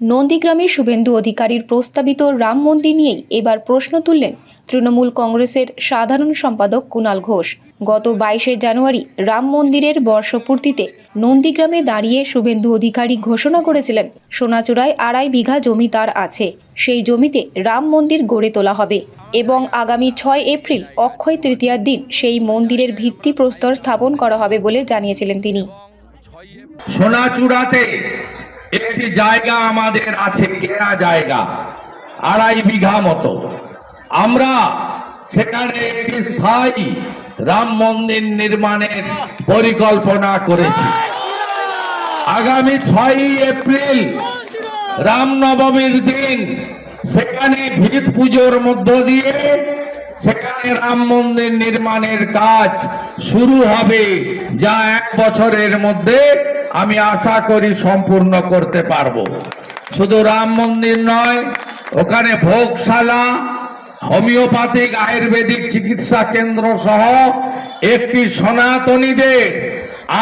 নন্দীগ্রামের শুভেন্দু অধিকারীর প্রস্তাবিত রাম মন্দির নিয়েই এবার প্রশ্ন তুললেন তৃণমূল কংগ্রেসের সাধারণ সম্পাদক কুণাল ঘোষ। গত বাইশে জানুয়ারি রাম মন্দিরের বর্ষপূর্তিতে নন্দীগ্রামে দাঁড়িয়ে শুভেন্দু অধিকারী ঘোষণা করেছিলেন, সোনাচূড়ায় আড়াই বিঘা জমি তার আছে, সেই জমিতে রাম মন্দির গড়ে তোলা হবে এবং আগামী ছয় এপ্রিল অক্ষয় তৃতীয়ার দিন সেই মন্দিরের ভিত্তিপ্রস্তর স্থাপন করা হবে বলে জানিয়েছিলেন তিনি। সোনাচূড়াতে একটি জায়গা আমাদের আছে, কেনা জায়গা, আড়াই বিঘা মতো। আমরা সেখানে একটি স্থায়ী রাম মন্দির নির্মাণের পরিকল্পনা করেছি। আগামী ছয়ই এপ্রিল রামনবমীর দিন সেখানে ভিত পুজোর মধ্য দিয়ে সেখানে রাম মন্দির নির্মাণের কাজ শুরু হবে, যা এক বছরের মধ্যে আমি আশা করি সম্পূর্ণ করতে পারব। শুধু রাম মন্দির নয়, ওখানে ভোগশালা, হোমিওপ্যাথিক, আয়ুর্বেদিক চিকিৎসা কেন্দ্র সহ একটি সনাতনীদের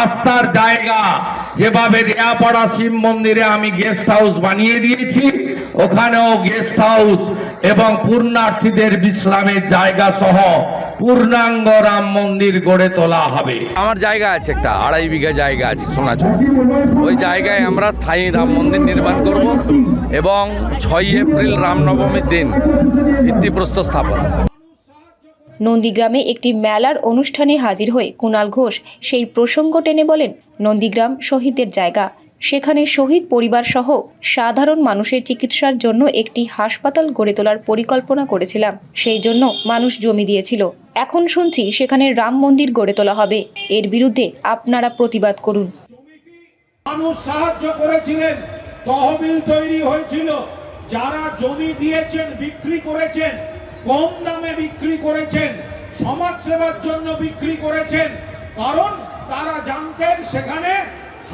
আস্থার জায়গা। যেভাবে রেয়াপাড়া শিব মন্দিরে আমি গেস্ট হাউস বানিয়ে দিয়েছি ওখানেও গেস্ট হাউস এবং পূর্ণার্থীদের বিশ্রামের জায়গা সহ পূর্ণাঙ্গ রাম মন্দির গড়ে তোলা হবে। আমার জায়গা আছে একটা আড়াই বিঘা জায়গা আছে সোনাচুর ওই জায়গায় আমরা স্থায়ী রাম মন্দির নির্মাণ করব এবং ছয় এপ্রিল রামনবমীর দিন ভিত্তিপ্রস্তর স্থাপন নন্দীগ্রামে একটি মেলার অনুষ্ঠানে হাজির হয়ে কুণাল ঘোষ সেই প্রসঙ্গ টেনে বলেন নন্দীগ্রাম শহীদদের জায়গা। সেখানে শহীদ পরিবারসহ সাধারণ মানুষের চিকিৎসার জন্য একটি হাসপাতাল গড়ে তোলার পরিকল্পনা করেছিলাম। সেই জন্য মানুষ জমি দিয়েছিল। এখন শুনছি সেখানে রাম মন্দির গড়ে তোলা হবে। এর বিরুদ্ধে আপনারা প্রতিবাদ করুন। মানুষ সাহায্য করেছিলেন, তহবিল তৈরি হয়েছিল। যারা জমি দিয়েছেন, বিক্রি করেছেন, কম দামে বিক্রি করেছেন সমাজ সেবার জন্য বিক্রি করেছেন, কারণ তারা জানতেন সেখানে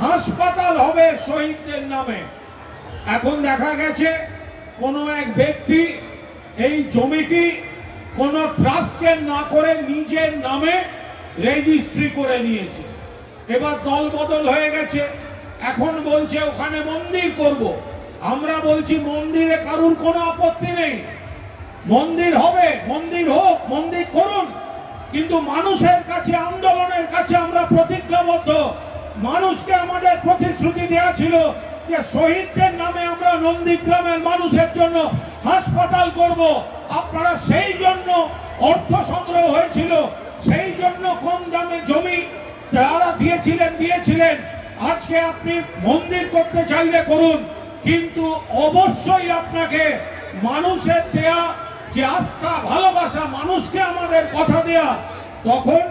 হাসপাতাল হবে শহীদদের নামে। এখন দেখা গেছে, কোনো এক ব্যক্তি এই জমিটি কোনো ট্রাস্টের না করে নিজের নামে রেজিস্ট্রি করে নিয়েছে। এবার দল বদল হয়ে গেছে। এখন বলছে, ওখানে মন্দির করব। আমরা বলছি, মন্দিরে কারুর কোনো আপত্তি নেই। মন্দির হবে, মন্দির হোক, মন্দির করুন। কিন্তু মানুষের কাছে, আন্দোলনের কাছে মানুষকে আমাদের প্রতিশ্রুতি দেওয়া ছিল যে শহীদদের নামে আমরা নন্দীগ্রামের মানুষের জন্য হাসপাতাল করব। আপনারা সেই জন্য অর্থ সংগ্রহ হয়েছিল, সেই জন্য কম দামে জমি যারা দিয়েছিলেন দিয়েছিলেন। আজকে আপনি মন্দির করতে চাইলে করুন, কিন্তু অবশ্যই আপনাকে মানুষের দেয়া যে আস্থা, ভালোবাসা, মানুষকে আমাদের কথা দেয়া, তখন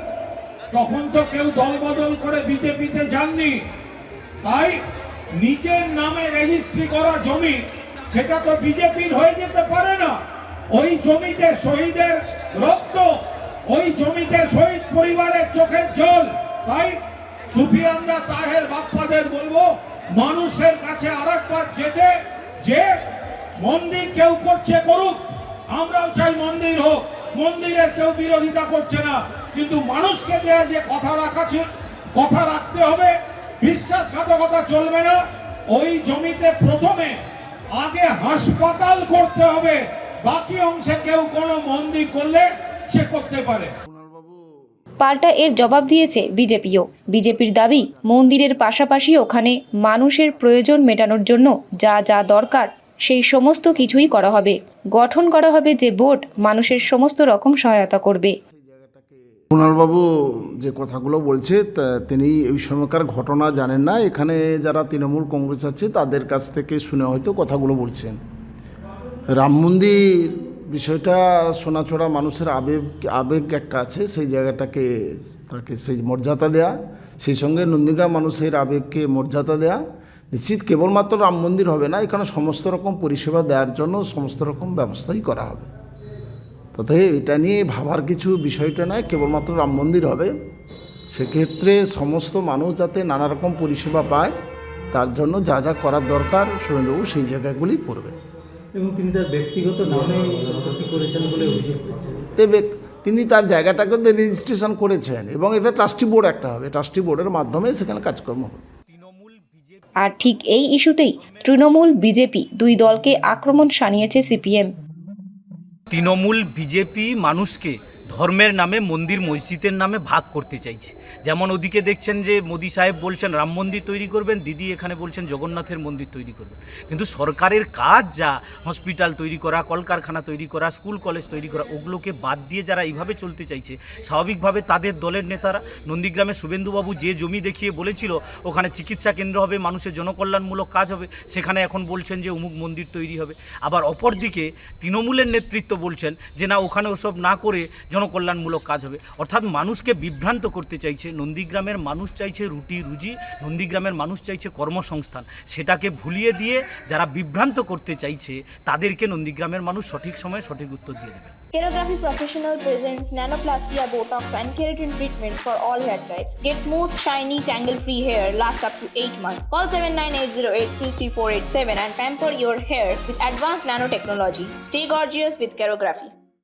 তখন তো কেউ দলবদল করে বিজেপিতে যাননি। তাই নিজের নামে রেজিস্ট্রি করা জমি, সেটা তো বিজেপির হয়ে যেতে পারে না। ওই জমিতে শহীদের রক্ত, ওই জমিতে শহীদ পরিবারের চোখের জল। তাই সুফিয়ানরা তাহের বাপ্পাদের বলব, মানুষের কাছে আরেকবার যেতে, যে মন্দির কেউ করছে করুক, আমরাও চাই মন্দির হোক। মন্দিরের কেউ বিরোধিতা করছে না। কিন্তু মানুষকে দেয়া যে কথা রাখা কথা রাখতে হবে, বিশ্বাসঘাতকতা চলবে না। ওই জমিতে প্রথমে আগে হাসপাতাল করতে হবে। বাকি অংশে কেউ কোনো মন্দির করলে সে করতে পারে। পাল্টা এর জবাব দিয়েছে বিজেপিও। বিজেপির দাবি, মন্দিরের পাশাপাশি ওখানে মানুষের প্রয়োজন মেটানোর জন্য যা যা দরকার সেই সমস্ত কিছুই করা হবে। গঠন করা হবে যে বোর্ড মানুষের সমস্ত রকম সহায়তা করবে। কুণালবাবু যে কথাগুলো বলছে তিনি ওই সময়কার ঘটনা জানেন না। এখানে যারা তৃণমূল কংগ্রেস আছে, তাদের কাছ থেকে শুনে হয়তো কথাগুলো বলছেন। রাম মন্দির বিষয়টা সোনাচড়া মানুষের আবেগ আবেগ একটা আছে, সেই জায়গাটাকে, তাকে সেই মর্যাদা দেয়া, সেই সঙ্গে নন্দীগ্রাম মানুষের আবেগকে মর্যাদা দেয়া নিশ্চিত কেবলমাত্র রাম মন্দির হবে না এখানে সমস্ত রকম পরিষেবা দেওয়ার জন্য সমস্ত রকম ব্যবস্থাই করা হবে। তবে এটা নিয়ে ভাবার কিছু বিষয়টা নয় কেবলমাত্র রাম মন্দির হবে। সেক্ষেত্রে সমস্ত মানুষ যাতে নানা রকম পরিষেবা পায় তার জন্য যা যা করার দরকার সুরেন্দ্রবাবু সেই জায়গাগুলি করবে। এবং তিনি তার ব্যক্তিগত নামে করেছেন বলে অভিযোগ তিনি তার জায়গাটাকে রেজিস্ট্রেশন করেছেন এবং এটা ট্রাস্টি বোর্ড একটা হবে। ট্রাস্টি বোর্ডের মাধ্যমে সেখানে কাজকর্ম হবে। আর ঠিক এই ইস্যুতেই তৃণমূল বিজেপি দুই দলকে আক্রমণ সানিয়েছে সিপিএম। তৃণমূল বিজেপি মানুষকে ধর্মের নামে মন্দির মসজিদের নামে ভাগ করতে চাইছে। যেমন ওদিকে দেখছেন যে মোদি সাহেব বলছেন, রাম মন্দির তৈরি করবেন। দিদি এখানে বলছেন, জগন্নাথের মন্দির তৈরি করবেন। কিন্তু সরকারের কাজ যা, হসপিটাল তৈরি করা, কলকারখানা তৈরি করা, স্কুল, কলেজ তৈরি করা, ওগুলোকে বাদ দিয়ে যারা এইভাবে চলতে চাইছে, স্বাভাবিকভাবে তাদের দলের নেতারা নন্দীগ্রামে শুভেন্দুবাবু যে জমি দেখিয়ে বলেছিল, ওখানে চিকিৎসা কেন্দ্র হবে, মানুষের জনকল্যাণমূলক কাজ হবে। সেখানে এখন বলছেন যে, অমুক মন্দির তৈরি হবে। আবার অপরদিকে তৃণমূলের নেতৃত্ব বলছেন যে, না, ওখানে ওসব না করে জনকল্যাণমূলক কাজ হবে অর্থাৎ মানুষকে বিভ্রান্ত করতে চাইছে নন্দীগ্রামের মানুষ চাইছে রুটি রুজি নন্দীগ্রামের মানুষ চাইছে কর্মসংস্থান সেটাকে ভুলিয়ে দিয়ে যারা বিভ্রান্ত করতে চাইছে তাদেরকে নন্দীগ্রামের মানুষ সঠিক সময়ে সঠিক উত্তর দিয়ে দেবে Kerography Professional presents nanoplastia, Botox, and keratin treatments for all hair types. Get smooth, shiny, tangle-free hair last up to 8 months. Call 7980833487 and pamper your hair with advanced nanotechnology. Stay gorgeous with Kerography.